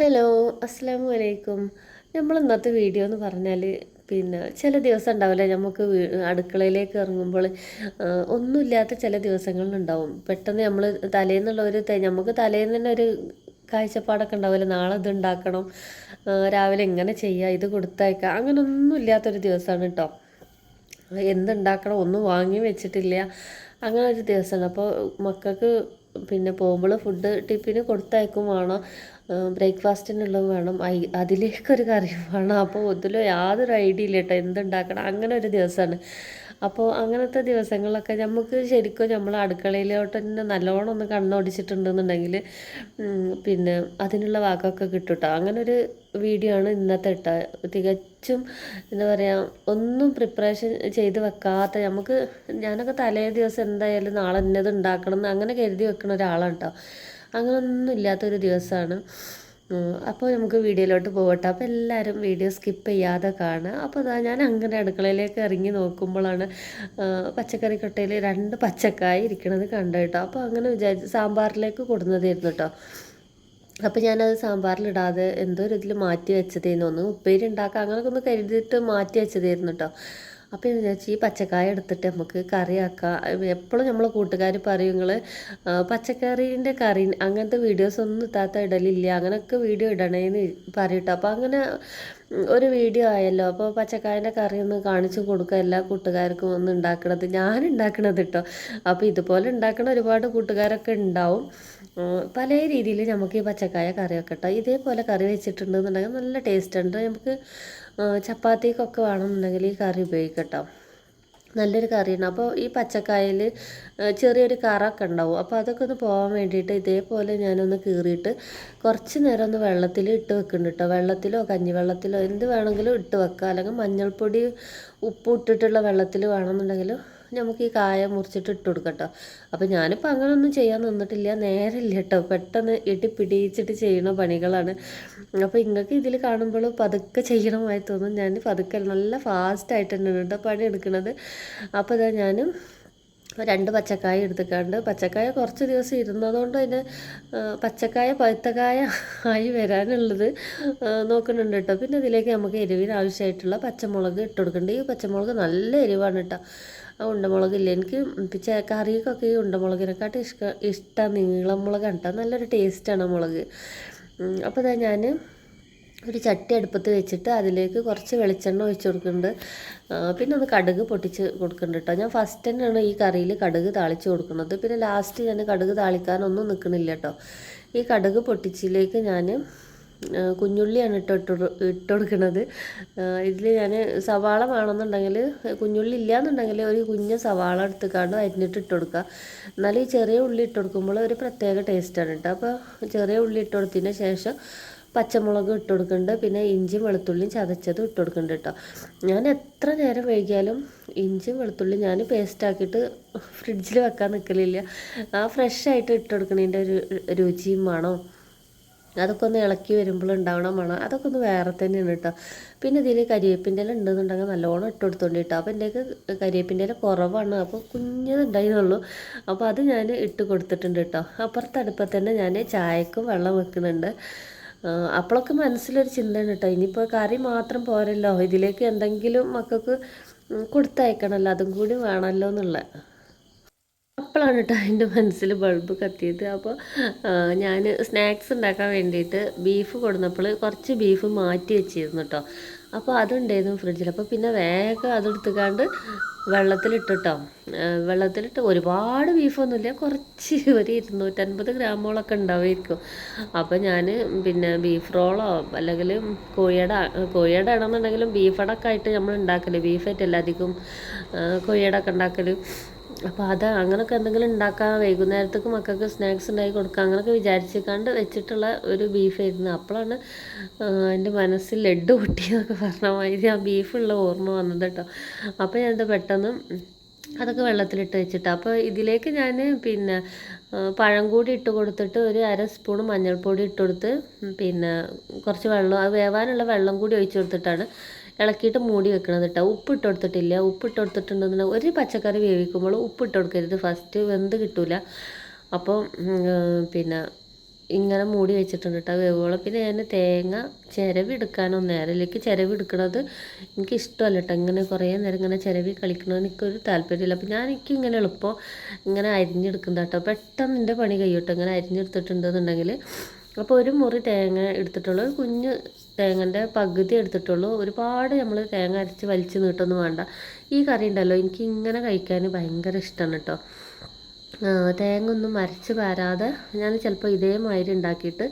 Hello അസ്സാം വലൈക്കും നമ്മൾ ഇന്നത്തെ വീഡിയോ എന്ന് പറഞ്ഞാൽ പിന്നെ ചില ദിവസം ഉണ്ടാവില്ല. നമുക്ക് അടുക്കളയിലേക്ക് ഇറങ്ങുമ്പോൾ ഒന്നുമില്ലാത്ത ചില ദിവസങ്ങളുണ്ടാവും. പെട്ടെന്ന് നമ്മൾ തലേന്നുള്ള ഒരു നമുക്ക് തലേന്ന് തന്നെ ഒരു കാഴ്ചപ്പാടൊക്കെ ഉണ്ടാവില്ല. നാളെ ഇത് ഉണ്ടാക്കണം. രാവിലെ എങ്ങനെ ചെയ്യുക ഇത് കൊടുത്തയക്കാം അങ്ങനെ ഒന്നും ഇല്ലാത്തൊരു ദിവസമാണ് കേട്ടോ എന്തുണ്ടാക്കണം ഒന്നും വാങ്ങി വെച്ചിട്ടില്ല. അങ്ങനെ ഒരു ദിവസമാണ്. അപ്പോൾ മക്കൾക്ക് പിന്നെ പോകുമ്പോൾ ഫുഡ് ടിഫിന് കൊടുത്തയക്കും വേണം. ബ്രേക്ക്ഫാസ്റ്റിനുള്ളത് വേണം. അതിലേക്കൊരു കറി വേണം. അപ്പോൾ ഇതിൽ യാതൊരു ഐഡിയ ഇല്ല കേട്ടോ എന്തുണ്ടാക്കണം. അങ്ങനെ ഒരു ദിവസമാണ് അപ്പോൾ അങ്ങനത്തെ ദിവസങ്ങളൊക്കെ നമുക്ക് ശരിക്കും നമ്മൾ അടുക്കളയിലോട്ട് തന്നെ നല്ലോണം ഒന്ന് കണ്ണോടിച്ചിട്ടുണ്ടെന്നുണ്ടെങ്കിൽ പിന്നെ അതിനുള്ള വാക്കൊക്കെ കിട്ടും കേട്ടോ അങ്ങനെ ഒരു വീഡിയോ ആണ് ഇന്നത്തെ ഇട്ട തികച്ചും എന്താ പറയുക ഒന്നും പ്രിപ്പറേഷൻ ചെയ്ത് വെക്കാത്ത നമുക്ക് ഞാനൊക്കെ തലേ ദിവസം എന്തായാലും നാളെ ഇന്നത് ഉണ്ടാക്കണം എന്ന് അങ്ങനെ കരുതി വെക്കുന്ന ഒരാളാണ് കേട്ടോ അങ്ങനൊന്നും ഇല്ലാത്തൊരു ദിവസമാണ് അപ്പോൾ നമുക്ക് വീഡിയോയിലോട്ട് പോകട്ടെ അപ്പോൾ എല്ലാവരും വീഡിയോ സ്കിപ്പ് ചെയ്യാതെ കാണുക. അപ്പോൾ അതാ ഞാൻ അങ്ങനെ അടുക്കളയിലേക്ക് ഇറങ്ങി നോക്കുമ്പോഴാണ് പച്ചക്കറി കട്ടയിൽ രണ്ട് പച്ചക്കായ ഇരിക്കണത് കണ്ടു കേട്ടോ. അപ്പോൾ അങ്ങനെ വിചാരിച്ച് സാമ്പാറിലേക്ക് കൊടുന്നതായിരുന്നു കേട്ടോ. അപ്പോൾ ഞാനത് സാമ്പാറിലിടാതെ എന്തോ ഒരു ഇതിൽ മാറ്റി വെച്ചതേന്ന്. ഒന്ന് ഉപ്പേരി ഉണ്ടാക്കാം അങ്ങനെയൊക്കെ ഒന്ന് കരുതിയിട്ട് മാറ്റി വെച്ചതായിരുന്നു കേട്ടോ. അപ്പോൾ ഞാൻ വിചാരിച്ചു ഈ പച്ചക്കായ എടുത്തിട്ട് നമുക്ക് കറിയാക്കാം. എപ്പോഴും നമ്മൾ കൂട്ടുകാർ പറയും നിങ്ങൾ പച്ചക്കറീന്റെ കറി അങ്ങനത്തെ വീഡിയോസ് ഒന്നും ഇത്താത്ത ഇടലില്ല അങ്ങനെയൊക്കെ വീഡിയോ ഇടണേന്ന് പറയട്ടോ. അപ്പോൾ അങ്ങനെ ഒരു വീഡിയോ ആയല്ലോ. അപ്പോൾ പച്ചക്കായന്റെ കറി ഒന്ന് കാണിച്ചു കൊടുക്കുക എല്ലാ കൂട്ടുകാർക്കും ഒന്ന് ഉണ്ടാക്കണത് ഞാൻ ഉണ്ടാക്കണത് കേട്ടോ അപ്പോൾ ഇതുപോലെ ഉണ്ടാക്കണ ഒരുപാട് കൂട്ടുകാരൊക്കെ ഉണ്ടാവും പല രീതിയിൽ നമുക്ക് ഈ പച്ചക്കായ കറി വെക്കട്ടോ ഇതേപോലെ കറി വെച്ചിട്ടുണ്ടെന്നുണ്ടെങ്കിൽ നല്ല ടേസ്റ്റ് ഉണ്ട്. നമുക്ക് ചപ്പാത്തിക്കൊക്കെ വേണമെന്നുണ്ടെങ്കിൽ ഈ കറി ഉപയോഗിക്കട്ടോ. നല്ലൊരു കറിയാണ്. അപ്പോൾ ഈ പച്ചക്കായയിൽ ചെറിയൊരു കറൊക്കെ ഉണ്ടാവും. അപ്പോൾ അതൊക്കെ ഒന്ന് പോകാൻ വേണ്ടിയിട്ട് ഇതേപോലെ ഞാനൊന്ന് കീറിയിട്ട് കുറച്ച് നേരം ഒന്ന് വെള്ളത്തിൽ ഇട്ട് വെക്കുന്നുണ്ട് കേട്ടോ വെള്ളത്തിലോ കഞ്ഞിവെള്ളത്തിലോ എന്ത് വേണമെങ്കിലും ഇട്ട് വെക്കുക. അല്ലെങ്കിൽ മഞ്ഞൾപ്പൊടി ഉപ്പ് ഇട്ടിട്ടുള്ള വെള്ളത്തിൽ വേണമെന്നുണ്ടെങ്കിൽ നമുക്ക് ഈ കായ മുറിച്ചിട്ട് ഇട്ട് കൊടുക്കാം കേട്ടോ അപ്പോൾ ഞാനിപ്പോൾ അങ്ങനെയൊന്നും ചെയ്യാൻ നിന്നിട്ടില്ല. നേരമില്ല കേട്ടോ പെട്ടെന്ന് ഇട്ടി പിടിയിച്ചിട്ട് ചെയ്യുന്ന പണികളാണ്. അപ്പോൾ ഇങ്ങൾക്ക് ഇതിൽ കാണുമ്പോൾ പതുക്കെ ചെയ്യണമായി തോന്നും. ഞാൻ പതുക്കെ നല്ല ഫാസ്റ്റായിട്ട് തന്നെ കേട്ടോ പണി എടുക്കുന്നത് അപ്പോൾ ഇതാ ഞാനും രണ്ട് പച്ചക്കായ എടുത്തിക്കാണ്ട്. പച്ചക്കായ കുറച്ച് ദിവസം ഇരുന്നതുകൊണ്ട് അതിന് പച്ചക്കായ പഴുത്തക്കായ ആയി വരാനുള്ളത് നോക്കുന്നുണ്ട് കേട്ടോ. പിന്നെ ഇതിലേക്ക് നമുക്ക് എരിവിന് ആവശ്യമായിട്ടുള്ള പച്ചമുളക് ഇട്ട് കൊടുക്കേണ്ടത് ഈ പച്ചമുളക് നല്ല എരിവാണ് കേട്ടോ. ആ ഉണ്ടമുളകില്ല? എനിക്ക് കറിക്കൊക്കെ ഈ ഉണ്ടമുളകിനെക്കാട്ടും ഇഷ്ട ഇഷ്ടം നീളം മുളകാണ് കേട്ടോ നല്ലൊരു ടേസ്റ്റാണ് മുളക്. അപ്പോൾ ഇതാ ഞാൻ ഒരു ചട്ടി അടുപ്പത്ത് വെച്ചിട്ട് അതിലേക്ക് കുറച്ച് വെളിച്ചെണ്ണ ഒഴിച്ച് കൊടുക്കുന്നുണ്ട്. പിന്നെ ഒന്ന് കടുക് പൊട്ടിച്ച് കൊടുക്കുന്നുണ്ട് കേട്ടോ. ഞാൻ ഫസ്റ്റ് തന്നെയാണ് ഈ കറിയിൽ കടുക് താളിച്ച് കൊടുക്കുന്നത്. പിന്നെ ലാസ്റ്റ് ഞാൻ കടുക് താളിക്കാനൊന്നും നിൽക്കണില്ല കേട്ടോ. ഈ കടുക് പൊട്ടിച്ചിലേക്ക് ഞാൻ കുഞ്ഞുള്ളിയാണ് ഇട്ട് ഇട്ട് ഇട്ട് കൊടുക്കുന്നത് ഇതിൽ ഞാൻ സവാള വേണമെന്നുണ്ടെങ്കിൽ കുഞ്ഞുള്ളി ഇല്ലയെന്നുണ്ടെങ്കിൽ ഒരു കുഞ്ഞ സവാള എടുത്തുക്കാണ്ട് അരിഞ്ഞിട്ട് ഇട്ട് കൊടുക്കുക. എന്നാലും ഈ ചെറിയ ഉള്ളി ഇട്ട് കൊടുക്കുമ്പോൾ ഒരു പ്രത്യേക ടേസ്റ്റാണ് കേട്ടോ. അപ്പോൾ ചെറിയ ഉള്ളി ഇട്ട് കൊടുത്തതിന് ശേഷം പച്ചമുളക് ഇട്ട് കൊടുക്കുന്നുണ്ട്. പിന്നെ ഇഞ്ചിയും വെളുത്തുള്ളിയും ചതച്ചതും ഇട്ട് കൊടുക്കുന്നുണ്ട് കേട്ടോ. ഞാൻ എത്ര നേരം വൈകിയാലും ഇഞ്ചിയും വെളുത്തുള്ളിയും ഞാൻ പേസ്റ്റാക്കിയിട്ട് ഫ്രിഡ്ജിൽ വെക്കാൻ നിൽക്കലില്ല ആ ഫ്രഷ് ആയിട്ട് ഇട്ട് കൊടുക്കുന്നതിന്റെ ഒരു രുചിയും വേണോ അതൊക്കെ ഒന്ന് ഇളക്കി വരുമ്പോൾ ഉണ്ടാവണ മണം അതൊക്കെ ഒന്ന് വേറെ തന്നെയാണ് കേട്ടോ പിന്നെ ഇതിൽ കരിവേപ്പിന്റെ ഇല ഉണ്ടെന്നുണ്ടെങ്കിൽ നല്ലോണം ഇട്ട് കൊടുത്തോണ്ട് കേട്ടോ അപ്പോൾ എന്റെ കരിവേപ്പിന്റെ ഇല കുറവാണ്. അപ്പോൾ കുഞ്ഞതുണ്ടായിരുന്നുള്ളൂ. അപ്പോൾ അത് ഞാൻ ഇട്ട് കൊടുത്തിട്ടുണ്ട് കേട്ടോ അപ്പുറത്ത് അടുപ്പത്ത് തന്നെ ഞാൻ ചായക്കും വെള്ളം വെക്കുന്നുണ്ട്. അപ്പോഴൊക്കെ മനസ്സിലൊരു ചിന്തയാണ് കേട്ടോ ഇനിയിപ്പോൾ കറി മാത്രം പോരല്ലോ. ഇതിലേക്ക് എന്തെങ്കിലും മക്കൾക്ക് കൊടുത്തയക്കണമല്ലോ അതും കൂടി വേണമല്ലോ എന്നുള്ള. അപ്പോഴാണ് കേട്ടോ എന്റെ മനസ്സിൽ ബൾബ് കത്തിയത്. അപ്പോൾ ഞാൻ സ്നാക്സ് ഉണ്ടാക്കാൻ വേണ്ടിയിട്ട് ബീഫ് കൊടുന്നപ്പോൾ കുറച്ച് ബീഫ് മാറ്റി വെച്ചിരുന്നു കേട്ടോ അപ്പോൾ അതുണ്ടായിരുന്നു ഫ്രിഡ്ജിൽ അപ്പോൾ പിന്നെ വേഗം അതെടുത്തുകാണ്ട് വെള്ളത്തിലിട്ടിട്ടോ. വെള്ളത്തിലിട്ട് ഒരുപാട് ബീഫൊന്നുമില്ല. കുറച്ച് ഒരു ഇരുന്നൂറ്റൻപത് ഗ്രാമോളൊക്കെ ഉണ്ടാവുമായിരിക്കും. അപ്പോൾ ഞാൻ പിന്നെ ബീഫ് റോളോ അല്ലെങ്കിൽ കോഴിയട കോഴിയട ഇടണമെന്നുണ്ടെങ്കിലും ബീഫടൊക്കെ ആയിട്ട് നമ്മൾ ഉണ്ടാക്കൽ. ബീഫായിട്ടല്ല അധികം കോഴിയടൊക്കെ ഉണ്ടാക്കൽ അപ്പോൾ അത് അങ്ങനെയൊക്കെ എന്തെങ്കിലും ഉണ്ടാക്കാൻ വൈകുന്നേരത്തേക്ക് മക്കൾക്ക് സ്നാക്സ് ഉണ്ടാക്കി കൊടുക്കുക അങ്ങനെയൊക്കെ വിചാരിച്ചിക്കാണ്ട് വെച്ചിട്ടുള്ള ഒരു ബീഫായിരുന്നു അപ്പോഴാണ് എന്റെ മനസ്സിൽ ലഡു പൊട്ടിയെന്നൊക്കെ പറഞ്ഞ മാതിരി ആ ബീഫുള്ള ഓർമ്മ വന്നത് കേട്ടോ. അപ്പോൾ ഞാനത് പെട്ടെന്ന് അതൊക്കെ വെള്ളത്തിലിട്ട് വെച്ചിട്ട് അപ്പോൾ ഇതിലേക്ക് ഞാൻ പിന്നെ പഴം കൂടി ഇട്ട് കൊടുത്തിട്ട് ഒരു അര സ്പൂൺ മഞ്ഞൾപ്പൊടി ഇട്ട് കൊടുത്ത് പിന്നെ കുറച്ച് വെള്ളം അത് വേവാനുള്ള വെള്ളം കൂടി ഒഴിച്ചു കൊടുത്തിട്ടാണ് ഇളക്കിയിട്ട് മൂടി വെക്കണത് കേട്ടോ ഉപ്പ് ഇട്ട് കൊടുത്തിട്ടില്ല. ഉപ്പ് ഇട്ട് കൊടുത്തിട്ടുണ്ടെന്നുണ്ടെങ്കിൽ ഒരു പച്ചക്കറി വേവിക്കുമ്പോൾ ഉപ്പ് ഇട്ട് കൊടുക്കരുത്. ഫസ്റ്റ് വെന്ത് കിട്ടില്ല അപ്പോൾ പിന്നെ ഇങ്ങനെ മൂടി വെച്ചിട്ടുണ്ട് കേട്ടോ വേവോളം പിന്നെ ഞാൻ തേങ്ങ ചിരവി എടുക്കാനൊന്നും നേരമില്ലേക്ക് ചിരവി എടുക്കണത് എനിക്ക് ഇഷ്ടമല്ല കേട്ടോ ഇങ്ങനെ കുറേ നേരം ഇങ്ങനെ ചിരവി കളിക്കണത് എനിക്കൊരു താല്പര്യമില്ല. അപ്പോൾ ഞാൻ എനിക്ക് ഇങ്ങനെ എളുപ്പം ഇങ്ങനെ അരിഞ്ഞെടുക്കുന്ന കേട്ടോ പെട്ടെന്ന് എന്റെ പണി കഴിയട്ടോ ഇങ്ങനെ അരിഞ്ഞെടുത്തിട്ടുണ്ടെന്നുണ്ടെങ്കിൽ. അപ്പോൾ ഒരു മുറി തേങ്ങ എടുത്തിട്ടുള്ള. ഒരു കുഞ്ഞ് തേങ്ങന്റെ പകുതി എടുത്തിട്ടുള്ളൂ. ഒരുപാട് നമ്മൾ തേങ്ങ അരച്ച് വലിച്ചു നീട്ടൊന്നും വേണ്ട. ഈ കറി ഉണ്ടല്ലോ എനിക്ക് ഇങ്ങനെ കഴിക്കാൻ ഭയങ്കര ഇഷ്ടമാണ് കേട്ടോ തേങ്ങ ഒന്നും അരച്ച് പാരാതെ ഞാൻ ചിലപ്പോൾ ഇതേമാതിരി ഉണ്ടാക്കിയിട്ട്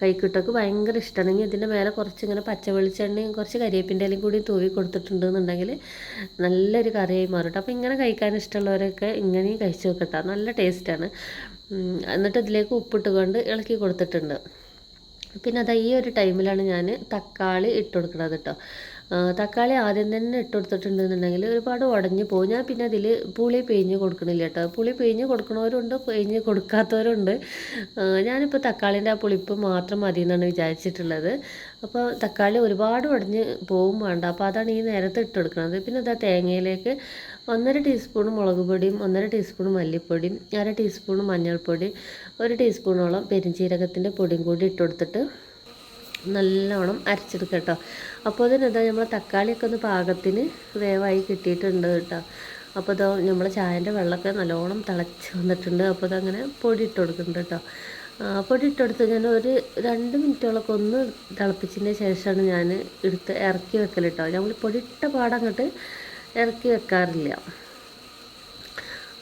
കൈക്കിട്ടൊക്കെ ഭയങ്കര ഇഷ്ടമാണ് ഇനി ഇതിന്റെ മേലെ കുറച്ച് ഇങ്ങനെ പച്ച വെളിച്ചെണ്ണയും കുറച്ച് കരിയേപ്പിന്റെ ഇലയും കൂടി തൂവി കൊടുത്തിട്ടുണ്ടെന്നുണ്ടെങ്കിൽ നല്ലൊരു കറിയായി മാറും അപ്പോൾ ഇങ്ങനെ കഴിക്കാൻ ഇഷ്ടമുള്ളവരൊക്കെ ഇങ്ങനെയും കഴിച്ച് നോക്കട്ടോ നല്ല ടേസ്റ്റാണ്. എന്നിട്ട് ഇതിലേക്ക് ഉപ്പിട്ടുകൊണ്ട് ഇളക്കി കൊടുത്തിട്ടുണ്ട്. പിന്നെ അതാ ഈ ഒരു ടൈമിലാണ് ഞാൻ തക്കാളി ഇട്ട് കൊടുക്കുന്നത് കേട്ടോ തക്കാളി ആദ്യം തന്നെ ഇട്ട് കൊടുത്തിട്ടുണ്ടെന്നുണ്ടെങ്കിൽ ഒരുപാട് ഉടഞ്ഞു പോകും. ഞാൻ പിന്നെ അതിൽ പുളി പിഴിഞ്ഞ് കൊടുക്കണില്ല കേട്ടോ. പുളി പിഴിഞ്ഞ് കൊടുക്കണവരുണ്ട് പിഴിഞ്ഞ് കൊടുക്കാത്തവരുണ്ട്. ഞാനിപ്പോൾ തക്കാളിന്റെ ആ പുളിപ്പ് മാത്രം മതി എന്നാണ് വിചാരിച്ചിട്ടുള്ളത്. അപ്പോൾ തക്കാളി ഒരുപാട് ഉടഞ്ഞ് പോകും വേണ്ട. അപ്പോൾ അതാണ് ഈ നേരത്തെ ഇട്ട് കൊടുക്കുന്നത് പിന്നെ ഇതാ തേങ്ങയിലേക്ക് ഒന്നര ടീസ്പൂൺ മുളക് പൊടിയും ഒന്നര ടീസ്പൂൺ മല്ലിപ്പൊടിയും അര ടീസ്പൂൺ മഞ്ഞൾപ്പൊടി ഒരു ടീസ്പൂണോളം പെരിഞ്ചീരകത്തിന്റെ പൊടിയും കൂടി ഇട്ട് കൊടുത്തിട്ട് നല്ലോണം അരച്ചെടുക്കുക കേട്ടോ. അപ്പോൾ അതിനെന്താ നമ്മൾ തക്കാളിയൊക്കെ ഒന്ന് പാകത്തിന് വേവായി കിട്ടിയിട്ടുണ്ട് കേട്ടോ. അപ്പോൾ ഇതോ നമ്മൾ ചായന്റെ വെള്ളമൊക്കെ നല്ലോണം തിളച്ച് വന്നിട്ടുണ്ട്. അപ്പോൾ അതങ്ങനെ പൊടി ഇട്ട് കൊടുക്കുന്നുണ്ട് കേട്ടോ. പൊടി ഇട്ടെടുത്ത് ഞാൻ ഒരു രണ്ട് മിനിറ്റോളൊക്കെ ഒന്ന് തിളപ്പിച്ചതിന് ശേഷമാണ് ഞാൻ എടുത്ത് ഇറക്കി വെക്കൽ കേട്ടോ. നമ്മൾ പൊടി ഇട്ട പാടങ്ങോട്ട് ഇറക്കി വെക്കാറില്ല.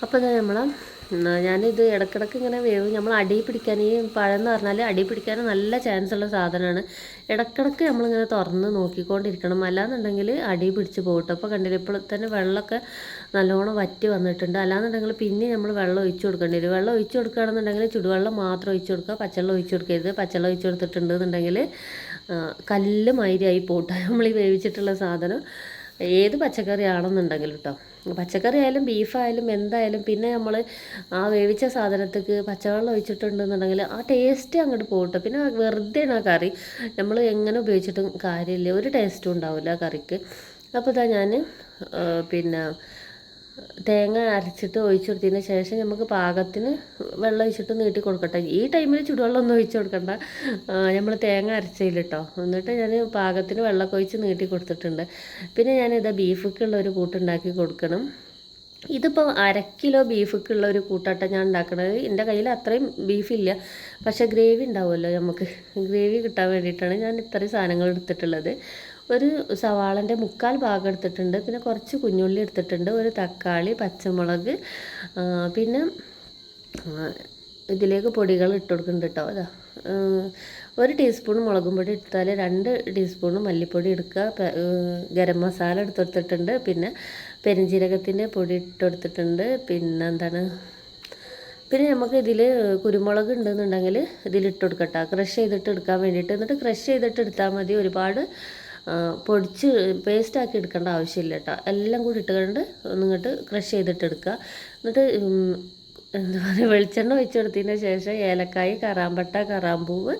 അപ്പോൾ നമ്മൾ ഞാനിത് ഇടക്കിടക്ക് ഇങ്ങനെ വേവ്. നമ്മൾ അടി പിടിക്കാൻ ഈ പഴം എന്ന് പറഞ്ഞാൽ അടി പിടിക്കാൻ നല്ല ചാൻസ് ഉള്ള സാധനമാണ്. ഇടക്കിടക്ക് നമ്മളിങ്ങനെ തുറന്ന് നോക്കിക്കൊണ്ടിരിക്കണം. അല്ലാന്നുണ്ടെങ്കിൽ അടി പിടിച്ച് പോകട്ടെ. അപ്പോൾ കണ്ടില്ല ഇപ്പോൾ തന്നെ വെള്ളമൊക്കെ നല്ലോണം വറ്റി വന്നിട്ടുണ്ട്. അല്ലാന്നുണ്ടെങ്കിൽ പിന്നെ നമ്മൾ വെള്ളം ഒഴിച്ചു കൊടുക്കേണ്ടി വരും. വെള്ളം ഒഴിച്ചു കൊടുക്കുകയാണെന്നുണ്ടെങ്കിൽ ചുടുവെള്ളം മാത്രം ഒഴിച്ചു കൊടുക്കുക. പച്ചവെള്ളം ഒഴിച്ചു കൊടുക്കരുത്. പച്ചവെള്ളം ഒഴിച്ചു കൊടുത്തിട്ടുണ്ടെന്നുണ്ടെങ്കിൽ കല്ല് മൈരിയായി പോട്ടെ. നമ്മൾ ഈ വേവിച്ചിട്ടുള്ള സാധനം. ഏത് പച്ചക്കറി ആണെന്നുണ്ടെങ്കിലും കേട്ടോ പച്ചക്കറി ആയാലും ബീഫായാലും എന്തായാലും പിന്നെ നമ്മൾ ആ വേവിച്ച സാധനത്തേക്ക് പച്ചവെള്ളം ഒഴിച്ചിട്ടുണ്ടെന്നുണ്ടെങ്കിൽ ആ ടേസ്റ്റ് അങ്ങോട്ട് പോകട്ടെ. പിന്നെ വെറുതെ ആ കറി നമ്മൾ എങ്ങനെ ഉപയോഗിച്ചിട്ടും കാര്യമില്ല. ഒരു ടേസ്റ്റും ഉണ്ടാവില്ല ആ കറിക്ക്. അപ്പോൾ ഇതാ ഞാൻ പിന്നെ തേങ്ങ അരച്ചിട്ട് ഒഴിച്ചു കൊടുത്തതിന് ശേഷം നമുക്ക് പാകത്തിന് വെള്ളം ഒഴിച്ചിട്ട് നീട്ടി കൊടുക്കട്ടെ. ഈ ടൈമിൽ ചുടുവെള്ളം ഒന്നും ഒഴിച്ചു കൊടുക്കണ്ട. നമ്മൾ തേങ്ങ അരച്ചതിലിട്ടോ എന്നിട്ട് ഞാൻ പാകത്തിന് വെള്ളമൊക്കെ ഒഴിച്ച് നീട്ടി കൊടുത്തിട്ടുണ്ട്. പിന്നെ ഞാനിതാ ബീഫൊക്കെയുള്ള ഒരു കൂട്ടുണ്ടാക്കി കൊടുക്കണം. ഇതിപ്പോൾ അര കിലോ ബീഫൊക്കെയുള്ള ഒരു കൂട്ടാട്ടം ഞാൻ ഉണ്ടാക്കണത്. എന്റെ കയ്യിൽ അത്രയും ബീഫില്ല പക്ഷേ ഗ്രേവി ഉണ്ടാവുമല്ലോ നമുക്ക്. ഗ്രേവി കിട്ടാൻ വേണ്ടിയിട്ടാണ് ഞാൻ ഇത്രയും സാധനങ്ങൾ എടുത്തിട്ടുള്ളത്. ഒരു സവാളന്റെ മുക്കാൽ ഭാഗം എടുത്തിട്ടുണ്ട്. പിന്നെ കുറച്ച് കുഞ്ഞുള്ളി എടുത്തിട്ടുണ്ട്. ഒരു തക്കാളി പച്ചമുളക് പിന്നെ ഇതിലേക്ക് പൊടികൾ ഇട്ട് കൊടുക്കുന്നുണ്ട് കേട്ടോ. അതാ ഒരു ടീസ്പൂൺ മുളകും പൊടി എടുത്താൽ രണ്ട് ടീസ്പൂൺ മല്ലിപ്പൊടി എടുക്കുക. ഗരം മസാല എടുത്തെടുത്തിട്ടുണ്ട് പിന്നെ പെരിഞ്ജീരകത്തിന്റെ പൊടി ഇട്ടെടുത്തിട്ടുണ്ട് പിന്നെ എന്താണ് പിന്നെ നമുക്ക് ഇതിൽ കുരുമുളക് ഉണ്ടെന്നുണ്ടെങ്കിൽ ഇതിലിട്ട് കൊടുക്കട്ടെ. ക്രഷ് ചെയ്തിട്ട് എടുക്കാൻ വേണ്ടിയിട്ട്. എന്നിട്ട് ക്രഷ് ചെയ്തിട്ട് എടുത്താൽ മതി. ഒരുപാട് പൊടിച്ച് പേസ്റ്റാക്കി എടുക്കേണ്ട ആവശ്യമില്ല കേട്ടോ. എല്ലാം കൂടി ഇട്ടുകൊണ്ട് ഒന്നിങ്ങോട്ട് ക്രഷ് ചെയ്തിട്ട് എടുക്കുക. എന്നിട്ട് എന്താ പറയുക വെളിച്ചെണ്ണ ഒഴിച്ച് കൊടുത്തതിന് ശേഷം ഏലക്കായ് കറാമ്പട്ട കറാമ്പൂവ്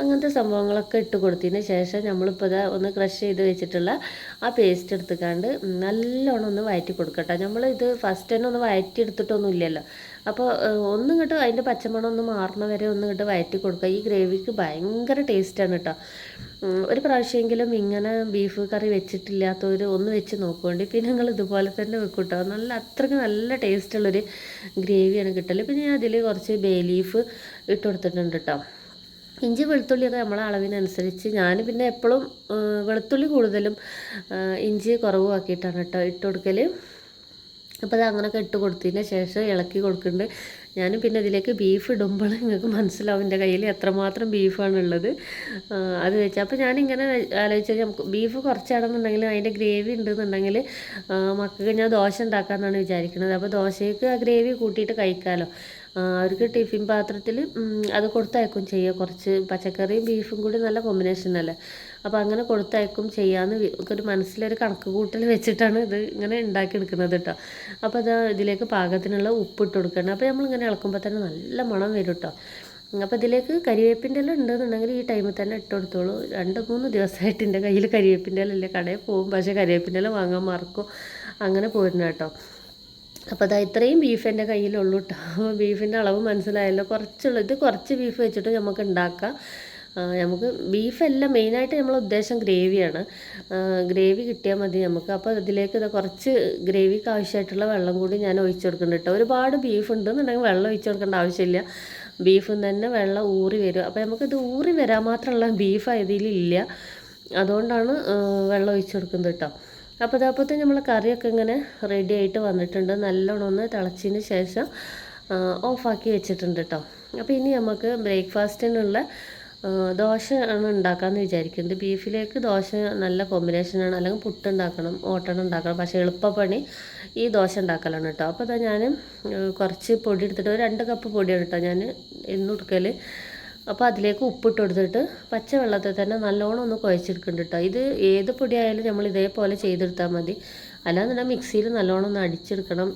അങ്ങനത്തെ സംഭവങ്ങളൊക്കെ ഇട്ട് കൊടുത്തതിന് ശേഷം നമ്മളിപ്പോൾ ഇതാ ഒന്ന് ക്രഷ് ചെയ്ത് വെച്ചിട്ടുള്ള ആ പേസ്റ്റ് എടുത്തുക്കാണ്ട് നല്ലോണം ഒന്ന് വയറ്റി കൊടുക്കട്ടോ നമ്മൾ ഇത് ഫസ്റ്റ് തന്നെ ഒന്ന് വയറ്റി എടുത്തിട്ടൊന്നും ഇല്ലല്ലോ. അപ്പോൾ ഒന്നും ഇങ്ങോട്ട് അതിന്റെ പച്ചമണം ഒന്ന് മാറണ വരെ ഒന്ന് വയറ്റി കൊടുക്കുക. ഈ ഗ്രേവിക്ക് ഭയങ്കര ടേസ്റ്റാണ് കേട്ടോ ഒരു പ്രാവശ്യമെങ്കിലും ഇങ്ങനെ ബീഫ് കറി വെച്ചിട്ടില്ലാത്തവർ ഒന്ന് വെച്ച് നോക്കുകൊണ്ട് പിന്നെ നിങ്ങൾ ഇതുപോലെ തന്നെ വെക്കും കേട്ടോ നല്ല അത്രയ്ക്ക് നല്ല ടേസ്റ്റുള്ളൊരു ഗ്രേവിയാണ് കിട്ടൽ. പിന്നെ ഞാൻ അതിൽ കുറച്ച് ബേ ലീഫ് ഇട്ട് കൊടുത്തിട്ടുണ്ട് കേട്ടോ ഇഞ്ചി വെളുത്തുള്ളിയൊക്കെ നമ്മളെ അളവിനനുസരിച്ച് ഞാൻ പിന്നെ എപ്പോഴും വെളുത്തുള്ളി കൂടുതലും ഇഞ്ചി കുറവാക്കിയിട്ടാണ് കേട്ടോ ഇട്ട് കൊടുക്കൽ അപ്പോൾ അത് അങ്ങനെയൊക്കെ ഇട്ട് കൊടുത്തതിന് ശേഷം ഇളക്കി കൊടുക്കുന്നുണ്ട് ഞാൻ പിന്നെ അതിലേക്ക് ബീഫ് ഇടുമ്പോൾ നിങ്ങൾക്ക് മനസ്സിലാവും എന്റെ കയ്യിൽ എത്രമാത്രം ബീഫാണ് ഉള്ളത് അത് വെച്ചാൽ അപ്പോൾ ഞാനിങ്ങനെ ആലോചിച്ചത് നമുക്ക് ബീഫ് കുറച്ചാണെന്നുണ്ടെങ്കിൽ അതിന്റെ ഗ്രേവി ഉണ്ടെന്നുണ്ടെങ്കിൽ മക്കൾക്ക് ഞാൻ ദോശ ഉണ്ടാക്കാമെന്നാണ് വിചാരിക്കുന്നത് അപ്പോൾ ദോശയ്ക്ക് ആ ഗ്രേവി കൂട്ടിയിട്ട് കഴിക്കാമല്ലോ അവർക്ക് ടിഫിൻ പാത്രത്തിൽ അത് കൊടുത്തയക്കും ചെയ്യുക. കുറച്ച് പച്ചക്കറിയും ബീഫും കൂടി നല്ല കോമ്പിനേഷൻ അല്ലേ. അപ്പോൾ അങ്ങനെ കൊടുത്തയക്കും ചെയ്യാമെന്ന് ഒരു മനസ്സിലൊരു കണക്ക് കൂട്ടൽ വെച്ചിട്ടാണ് ഇത് ഇങ്ങനെ ഉണ്ടാക്കിയെടുക്കുന്നത് കേട്ടോ അപ്പോൾ അത് ഇതിലേക്ക് പാകത്തിനുള്ള ഉപ്പ് ഇട്ട് കൊടുക്കണം. അപ്പോൾ നമ്മൾ ഇങ്ങനെ ഇളക്കുമ്പോൾ തന്നെ നല്ല മണം വരും കേട്ടോ അപ്പോൾ ഇതിലേക്ക് കരിവേപ്പിന്റെ എല്ലാം ഉണ്ടെന്നുണ്ടെങ്കിൽ ഈ ടൈമിൽ തന്നെ ഇട്ട് കൊടുത്തോളൂ. രണ്ട് മൂന്ന് ദിവസമായിട്ട് എന്റെ കയ്യിൽ കരിവേപ്പിന്റെ ഇല ഇല്ല. കടയിൽ പോകും. പക്ഷേ കരിവേപ്പിന്റെ ഇല വാങ്ങാൻ മറക്കും. അങ്ങനെ പോയിരുന്നു കേട്ടോ അപ്പോൾ അതാ ഇത്രയും ബീഫ് എന്റെ കയ്യിലുള്ളൂ കേട്ടോ ബീഫിന്റെ അളവ് മനസ്സിലായല്ലോ. കുറച്ചുള്ളൂ ഇത് കുറച്ച് ബീഫ് വെച്ചിട്ട് നമുക്ക് ഉണ്ടാക്കാം. നമുക്ക് ബീഫല്ല മെയിനായിട്ട് നമ്മൾ ഉദ്ദേശം ഗ്രേവിയാണ് ഗ്രേവി കിട്ടിയാൽ മതി നമുക്ക്. അപ്പോൾ അതിലേക്ക് കുറച്ച് ഗ്രേവിക്ക് ആവശ്യമായിട്ടുള്ള വെള്ളം കൂടി ഞാൻ ഒഴിച്ചു കൊടുക്കുന്നുണ്ട് കേട്ടോ. ഒരുപാട് ബീഫ് ഉണ്ടെന്നുണ്ടെങ്കിൽ വെള്ളം ഒഴിച്ചു കൊടുക്കേണ്ട ആവശ്യമില്ല. ബീഫിൽ തന്നെ വെള്ളം ഊറി വരും. അപ്പോൾ നമുക്കിത് ഊറി വരാൻ മാത്രമുള്ള ബീഫ് ഇതിലില്ല അതുകൊണ്ടാണ് വെള്ളം ഒഴിച്ചു കൊടുക്കുന്നത് കേട്ടോ. അപ്പോൾ ഇതപ്പോഴത്തെ നമ്മൾ കറിയൊക്കെ ഇങ്ങനെ റെഡി ആയിട്ട് വന്നിട്ടുണ്ട്. നല്ലോണം ഒന്ന് തിളച്ചതിന് ശേഷം ഓഫാക്കി വെച്ചിട്ടുണ്ട് കേട്ടോ. അപ്പോൾ ഇനി നമുക്ക് ബ്രേക്ക്ഫാസ്റ്റിനുള്ള ദോശ ആണ് ഉണ്ടാക്കാമെന്ന് വിചാരിക്കുന്നത്. ബീഫിലേക്ക് ദോശ നല്ല കോമ്പിനേഷനാണ് അല്ലെങ്കിൽ പുട്ട് ഉണ്ടാക്കണം ഓട്ടണം ഉണ്ടാക്കണം. പക്ഷേ എളുപ്പപ്പണി ഈ ദോശ ഉണ്ടാക്കലാണ് കേട്ടോ അപ്പോൾ ഞാൻ കുറച്ച് പൊടി എടുത്തിട്ട് ഒരു രണ്ട് കപ്പ് പൊടിയാണ് കേട്ടോ ഞാൻ ഇന്ന് എടുക്കൽ അപ്പോൾ അതിലേക്ക് ഉപ്പിട്ട് കൊടുത്തിട്ട് പച്ച വെള്ളത്തിൽ തന്നെ നല്ലോണം ഒന്ന് കുഴച്ചെടുക്കുന്നുണ്ട് കേട്ടോ ഇത് ഏത് പൊടിയായാലും നമ്മൾ ഇതേപോലെ ചെയ്തെടുത്താൽ മതി. അല്ലാന്നുണ്ടെങ്കിൽ മിക്സിയിൽ നല്ലോണം ഒന്ന് അടിച്ചെടുക്കണം.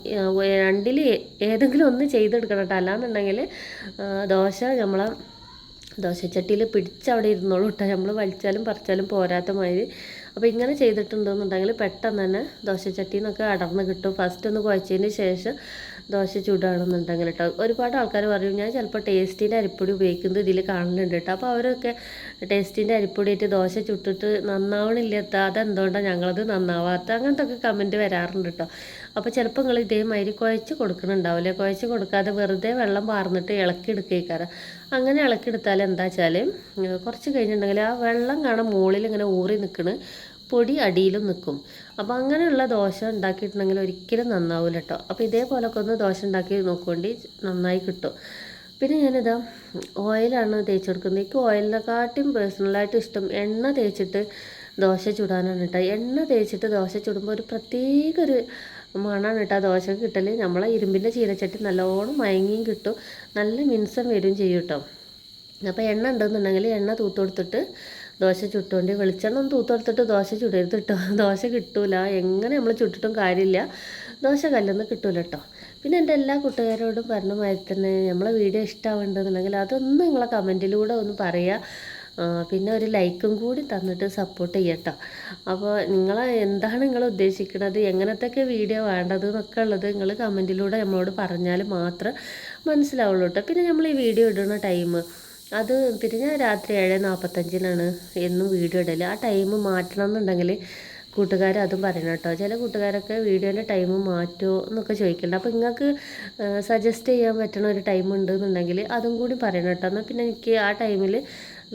രണ്ടിൽ ഏതെങ്കിലും ഒന്ന് ചെയ്തെടുക്കണം കേട്ടോ അല്ലാന്നുണ്ടെങ്കിൽ ദോശ നമ്മളെ ദോശച്ചട്ടിയിൽ പിടിച്ചവിടെ ഇരുന്നോളൂ കേട്ടോ. നമ്മൾ വലിച്ചാലും പറിച്ചാലും പോരാത്ത മാതിരി. അപ്പോൾ ഇങ്ങനെ ചെയ്തിട്ടുണ്ടെന്നുണ്ടെങ്കിൽ പെട്ടെന്ന് തന്നെ ദോശച്ചട്ടിയിൽ നിന്നൊക്കെ അടർന്ന് കിട്ടും. ഫസ്റ്റ് ഒന്ന് കുഴച്ചതിന് ശേഷം ദോശ ചൂടാണെന്നുണ്ടെങ്കിൽ കേട്ടോ. ഒരുപാട് ആൾക്കാർ പറയും ഞാൻ ചിലപ്പോൾ ടേസ്റ്റിന്റെ അരിപ്പൊടി ഉപയോഗിക്കുന്നത് ഇതിൽ കാണുന്നുണ്ട് കേട്ടോ. അപ്പോൾ അവരൊക്കെ ടേസ്റ്റിന്റെ അരിപ്പൊടിയായിട്ട് ദോശ ചുട്ടിട്ട് നന്നാവണില്ല എത്താ അതെന്തുകൊണ്ടാണ് ഞങ്ങളത് നന്നാവാത്ത അങ്ങനത്തെ ഒക്കെ കമന്റ് വരാറുണ്ട് കേട്ടോ. അപ്പോൾ ചിലപ്പോൾ നിങ്ങൾ ഇതേമാതിരി കുഴച്ച് കൊടുക്കണുണ്ടാവില്ലേ? കുഴച്ച് കൊടുക്കാതെ വെറുതെ വെള്ളം പാർന്നിട്ട് ഇളക്കി എടുക്കേക്കാറ് അങ്ങനെ ഇളക്കി എടുത്താൽ എന്താ വെച്ചാൽ കുറച്ച് കഴിഞ്ഞിട്ടുണ്ടെങ്കിൽ ആ വെള്ളം കാണാൻ മുകളിൽ ഇങ്ങനെ ഊറി നിൽക്കണ് പൊടി അടിയിലും നിൽക്കും. അപ്പോൾ അങ്ങനെയുള്ള ദോശ ഉണ്ടാക്കിയിട്ടുണ്ടെങ്കിൽ ഒരിക്കലും നന്നാവില്ല കേട്ടോ അപ്പോൾ ഇതേപോലൊക്കെ ഒന്ന് ദോശ ഉണ്ടാക്കി നോക്കുകൊണ്ട് നന്നായി കിട്ടും. പിന്നെ ഞാനിതാ ഓയിലാണ് തേച്ച് കൊടുക്കുന്നത്. എനിക്ക് ഓയിലിനെക്കാട്ടും പേഴ്സണലായിട്ട് ഇഷ്ടം എണ്ണ തേച്ചിട്ട് ദോശ ചുടാനാണ് കേട്ടോ എണ്ണ തേച്ചിട്ട് ദോശ ചുടുമ്പോൾ ഒരു പ്രത്യേക ഒരു മണമാണ് കേട്ടോ ദോശ കിട്ടൽ നമ്മളെ ഇരുമ്പിന്റെ ചീനച്ചട്ടി നല്ലോണം മയങ്ങിയും കിട്ടും. നല്ല മിനുസം വരും ചെയ്യും കേട്ടോ അപ്പോൾ എണ്ണ ഉണ്ടെന്നുണ്ടെങ്കിൽ എണ്ണ തൂത്ത് കൊടുത്തിട്ട് ദോശ ചുട്ടുകൊണ്ട് വെളിച്ചെണ്ണ ഒന്ന് തൂത്ത് ദോശ ചുടരുത് കേട്ടോ ദോശ കിട്ടൂല. എങ്ങനെ നമ്മൾ ചുട്ടിട്ടും കാര്യമില്ല. ദോശ കല്ലൊന്നും കിട്ടൂല കേട്ടോ പിന്നെ എന്റെ എല്ലാ കൂട്ടുകാരോടും പറഞ്ഞ മാതിരി തന്നെ നമ്മളെ വീഡിയോ ഇഷ്ടമാവുന്നുണ്ടെന്നുണ്ടെങ്കിൽ അതൊന്ന് നിങ്ങളെ കമന്റിലൂടെ ഒന്ന് പറയുക പിന്നെ ഒരു ലൈക്കും കൂടി തന്നിട്ട് സപ്പോർട്ട് ചെയ്യട്ടോ അപ്പോൾ നിങ്ങൾ എന്താണ് നിങ്ങൾ ഉദ്ദേശിക്കുന്നത് എങ്ങനത്തെയൊക്കെ വീഡിയോ വേണ്ടത് എന്നൊക്കെ ഉള്ളത് നിങ്ങൾ കമന്റിലൂടെ നമ്മളോട് പറഞ്ഞാൽ മാത്രം മനസ്സിലാവുള്ളൂ കേട്ടോ പിന്നെ നമ്മൾ ഈ വീഡിയോ ഇടുന്ന ടൈം അത് പിന്നെ ഞാൻ രാത്രി ഏഴ് നാൽപ്പത്തഞ്ചിനാണ് എന്നും വീഡിയോ ഇടൽ ആ ടൈം മാറ്റണം എന്നുണ്ടെങ്കിൽ കൂട്ടുകാർ അതും പറയണം കേട്ടോ. ചില കൂട്ടുകാരൊക്കെ വീഡിയോന്റെ ടൈം മാറ്റുമോ എന്നൊക്കെ ചോദിക്കുന്നുണ്ട് അപ്പോൾ നിങ്ങൾക്ക് സജസ്റ്റ് ചെയ്യാൻ പറ്റണ ഒരു ടൈം ഉണ്ട് ഉണ്ടെന്നുണ്ടെങ്കിൽ അതും കൂടി പറയണം കേട്ടോ. എന്നാൽ പിന്നെ എനിക്ക് ആ ടൈമിൽ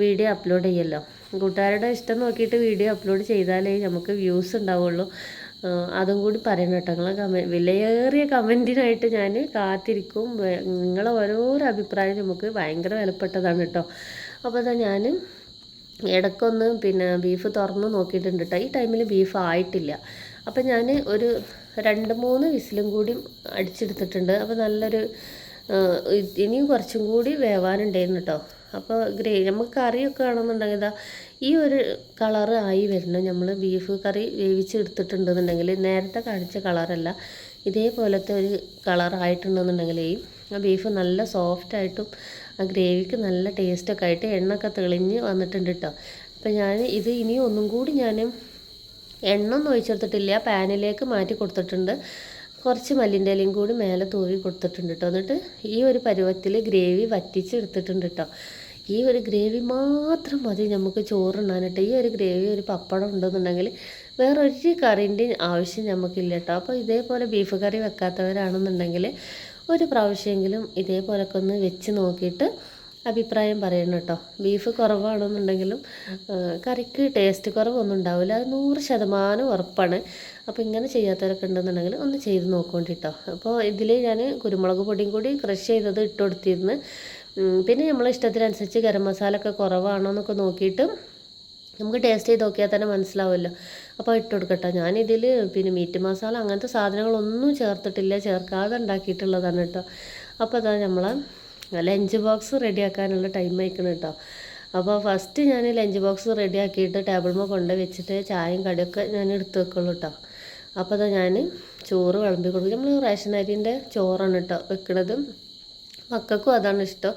വീഡിയോ അപ്ലോഡ് ചെയ്യല്ലോ. കൂട്ടുകാരുടെ ഇഷ്ടം നോക്കിയിട്ട് വീഡിയോ അപ്ലോഡ് ചെയ്താലേ നമുക്ക് വ്യൂസ് ഉണ്ടാവുള്ളൂ. അതും കൂടി പറയണം കേട്ടോ. നിങ്ങളെ കമ വിലയേറിയ കമന്റിനായിട്ട് ഞാൻ കാത്തിരിക്കും. നിങ്ങളെ ഓരോരോ അഭിപ്രായം നമുക്ക് ഭയങ്കര വിലപ്പെട്ടതാണ് കേട്ടോ. അപ്പോൾ അതാ ഞാൻ ഇടയ്ക്കൊന്ന് പിന്നെ ബീഫ് തുറന്ന് നോക്കിയിട്ടുണ്ട് കേട്ടോ. ഈ ടൈമിൽ ബീഫ് ആയിട്ടില്ല. അപ്പോൾ ഞാൻ ഒരു രണ്ട് മൂന്ന് വിസിലും കൂടി അടിച്ചെടുത്തിട്ടുണ്ട്. അപ്പോൾ നല്ലൊരു ഇനിയും കുറച്ചും കൂടി വേവാനുണ്ടായിരുന്നു കേട്ടോ. അപ്പോൾ ഗ്രേ നമുക്ക് കറിയൊക്കെ ആണെന്നുണ്ടെങ്കിൽ ഇതാ ഈ ഒരു കളർ ആയി വരണം. നമ്മൾ ബീഫ് കറി വേവിച്ചെടുത്തിട്ടുണ്ടെന്നുണ്ടെങ്കിൽ നേരത്തെ കാണിച്ച കളറല്ല. ഇതേപോലത്തെ ഒരു കളറായിട്ടുണ്ടെന്നുണ്ടെങ്കിൽ ആ ബീഫ് നല്ല സോഫ്റ്റായിട്ടും ആ ഗ്രേവിക്ക് നല്ല ടേസ്റ്റൊക്കെ ആയിട്ട് എണ്ണയൊക്കെ തെളിഞ്ഞ് വന്നിട്ടുണ്ട് കേട്ടോ അപ്പം ഞാൻ ഇത് ഇനി ഒന്നും കൂടി ഞാൻ എണ്ണ ഒന്നും ഒഴിച്ചെടുത്തിട്ടില്ല പാനിലേക്ക് മാറ്റി കൊടുത്തിട്ടുണ്ട്. കുറച്ച് മല്ലിന്റെ ഇലയും കൂടി മേലെ തൂവി കൊടുത്തിട്ടുണ്ട് കേട്ടോ എന്നിട്ട് ഈ ഒരു പരുവത്തിൽ ഗ്രേവി വറ്റിച്ചെടുത്തിട്ടുണ്ട് കേട്ടോ ഈ ഒരു ഗ്രേവി മാത്രം മതി നമുക്ക് ചോറുണ്ണാനിട്ട് ഈ ഒരു ഗ്രേവി ഒരു പപ്പടം ഉണ്ടെന്നുണ്ടെങ്കിൽ വേറെ ഒരു കറിന്റെ ആവശ്യം നമുക്കില്ല കേട്ടോ അപ്പോൾ ഇതേപോലെ ബീഫ് കറി വെക്കാത്തവരാണെന്നുണ്ടെങ്കിൽ ഒരു പ്രാവശ്യമെങ്കിലും ഇതേപോലൊക്കെ ഒന്ന് വെച്ച് നോക്കിയിട്ട് അഭിപ്രായം പറയണം കേട്ടോ ബീഫ് കുറവാണെന്നുണ്ടെങ്കിലും കറിക്ക് ടേസ്റ്റ് കുറവൊന്നും ഉണ്ടാവില്ല. അത് നൂറ് ശതമാനം ഉറപ്പാണ്. അപ്പോൾ ഇങ്ങനെ ചെയ്യാത്തവരൊക്കെ ഉണ്ടെന്നുണ്ടെങ്കിൽ ഒന്ന് ചെയ്ത് നോക്കോണ്ടി കേട്ടോ അപ്പോൾ ഇതിൽ ഞാൻ കുരുമുളക് പൊടിയും കൂടി ക്രഷ് ചെയ്തത് ഇട്ട് കൊടുത്തിരുന്നു. പിന്നെ നമ്മളെ ഇഷ്ടത്തിനനുസരിച്ച് ഗരം മസാല ഒക്കെ കുറവാണോ എന്നൊക്കെ നോക്കിയിട്ട് നമുക്ക് ടേസ്റ്റ് ചെയ്ത് നോക്കിയാൽ തന്നെ മനസ്സിലാവുമല്ലോ. അപ്പോൾ ഇട്ട് കൊടുക്കട്ടെ. ഞാനിതിൽ പിന്നെ മീറ്റ് മസാല അങ്ങനത്തെ സാധനങ്ങളൊന്നും ചേർത്തിട്ടില്ല. ചേർക്കാതെ ഉണ്ടാക്കിയിട്ടുള്ളതാണ് കേട്ടോ അപ്പോൾ അതാ നമ്മളെ ലഞ്ച് ബോക്സ് റെഡിയാക്കാനുള്ള ടൈം ആയിക്കണം കേട്ടോ അപ്പോൾ ഫസ്റ്റ് ഞാൻ ലഞ്ച് ബോക്സ് റെഡിയാക്കിയിട്ട് ടേബിൾമേ കൊണ്ട് വെച്ചിട്ട് ചായയും കടിയൊക്കെ ഞാൻ എടുത്ത് വെക്കുള്ളൂ കേട്ടോ അപ്പോൾ അതാ ഞാൻ ചോറ് വിളമ്പി കൊടുക്കും നമ്മൾ റേഷൻ അരിന്റെ ചോറാണ് കേട്ടോ വെക്കണത്. മക്കൾക്കും അതാണ് ഇഷ്ടം.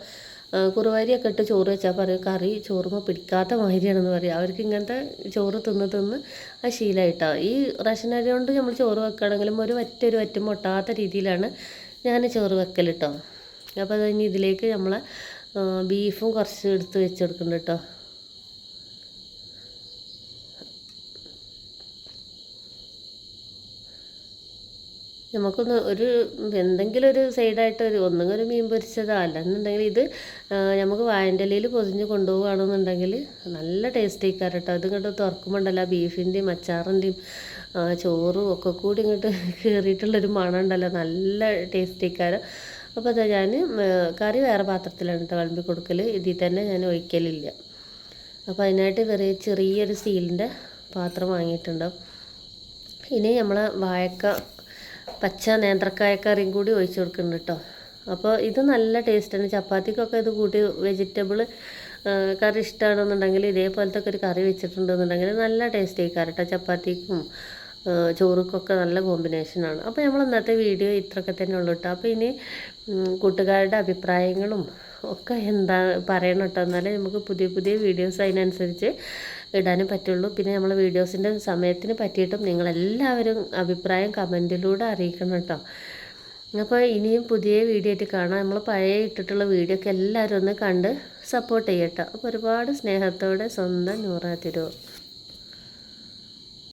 കുറുവാരിയൊക്കെ ഇട്ട് ചോറ് വെച്ചാൽ പറയും കറി ചോറുമ പിടിക്കാത്ത മാതിരിയാണെന്ന് പറയും. അവർക്ക് ഇങ്ങനത്തെ ചോറ് തിന്ന് തിന്ന് ആ ശീലമായിട്ടാണ് ഈ റേഷൻ അരി കൊണ്ട് നമ്മൾ ചോറ് വെക്കുകയാണെങ്കിലും ഒരു വറ്റ ഒരു വറ്റും പൊട്ടാത്ത രീതിയിലാണ് ഞാൻ ചോറ് വെക്കൽ കേട്ടോ അപ്പോൾ അത് ഇനി ഇതിലേക്ക് നമ്മളെ ബീഫും കുറച്ച് എടുത്ത് വെച്ചെടുക്കുന്നുണ്ട് കേട്ടോ നമുക്കൊന്ന് ഒരു എന്തെങ്കിലും ഒരു സൈഡായിട്ട് ഒരു ഒന്നുകിൽ ഒരു മീൻ പൊരിച്ചതോ അല്ലെന്നുണ്ടെങ്കിൽ ഇത് നമുക്ക് വായന്റലയിൽ പൊതിഞ്ഞ് കൊണ്ടുപോവുകയാണെന്നുണ്ടെങ്കിൽ നല്ല ടേസ്റ്റ് കേട്ടോ. ഇത് ഇങ്ങോട്ട് തുറക്കുമ്പോണ്ടല്ലോ ബീഫിന്റെയും അച്ചാറിന്റെയും ചോറും ഒക്കെ കൂടി ഇങ്ങോട്ട് കയറിയിട്ടുള്ളൊരു മണം ഉണ്ടല്ലോ നല്ല ടേസ്റ്റ് ആയിക്കാരം അപ്പോൾ അതാ ഞാൻ കറി വേറെ പാത്രത്തിലാണ് കേട്ടോ വിളമ്പി കൊടുക്കൽ ഇതിൽ തന്നെ ഞാൻ ഒഴിക്കലില്ല. അപ്പോൾ അതിനായിട്ട് വെറിയ ചെറിയൊരു സ്റ്റീലിന്റെ പാത്രം വാങ്ങിയിട്ടുണ്ടാവും ഇനി നമ്മൾ വാഴക്ക പച്ച നേന്ത്രക്കായ നേന്ത്രക്കായക്കറിയും കൂടി ഒഴിച്ച് കൊടുക്കുന്നുണ്ട് കേട്ടോ. അപ്പോൾ ഇത് നല്ല ടേസ്റ്റാണ് ചപ്പാത്തിക്കൊക്കെ ഇത് കൂട്ടി വെജിറ്റബിൾ കറി ഇഷ്ടമാണെന്നുണ്ടെങ്കിൽ ഇതേപോലത്തെ ഒരു കറി വെച്ചിട്ടുണ്ടെന്നുണ്ടെങ്കിൽ നല്ല ടേസ്റ്റ് ആയിക്കാറ് കേട്ടോ. ചപ്പാത്തിക്കും ചോറുക്കൊക്കെ നല്ല കോമ്പിനേഷനാണ് അപ്പോൾ നമ്മൾ ഇന്നത്തെ വീഡിയോ ഇത്രയൊക്കെ തന്നെ ഉള്ളൂ കേട്ടോ. അപ്പോൾ ഇനി കൂട്ടുകാരുടെ അഭിപ്രായങ്ങളും ഒക്കെ എന്താ പറയണം കേട്ടോ. എന്നാലേ നമുക്ക് പുതിയ പുതിയ വീഡിയോസ് അതിനനുസരിച്ച് ഇടാനും പറ്റുള്ളൂ. പിന്നെ നമ്മൾ വീഡിയോസിന്റെ സമയത്തിന് പറ്റിയിട്ടും നിങ്ങളെല്ലാവരും അഭിപ്രായം കമന്റിലൂടെ അറിയിക്കണം കേട്ടോ. അപ്പോൾ ഇനിയും പുതിയ വീഡിയോ ആയിട്ട് കാണാം. നമ്മൾ പഴയ ഇട്ടിട്ടുള്ള വീഡിയോ ഒക്കെ എല്ലാവരും ഒന്ന് കണ്ട് സപ്പോർട്ട് ചെയ്യട്ടോ. അപ്പോൾ ഒരുപാട് സ്നേഹത്തോടെ സ്വന്തം നൂറാ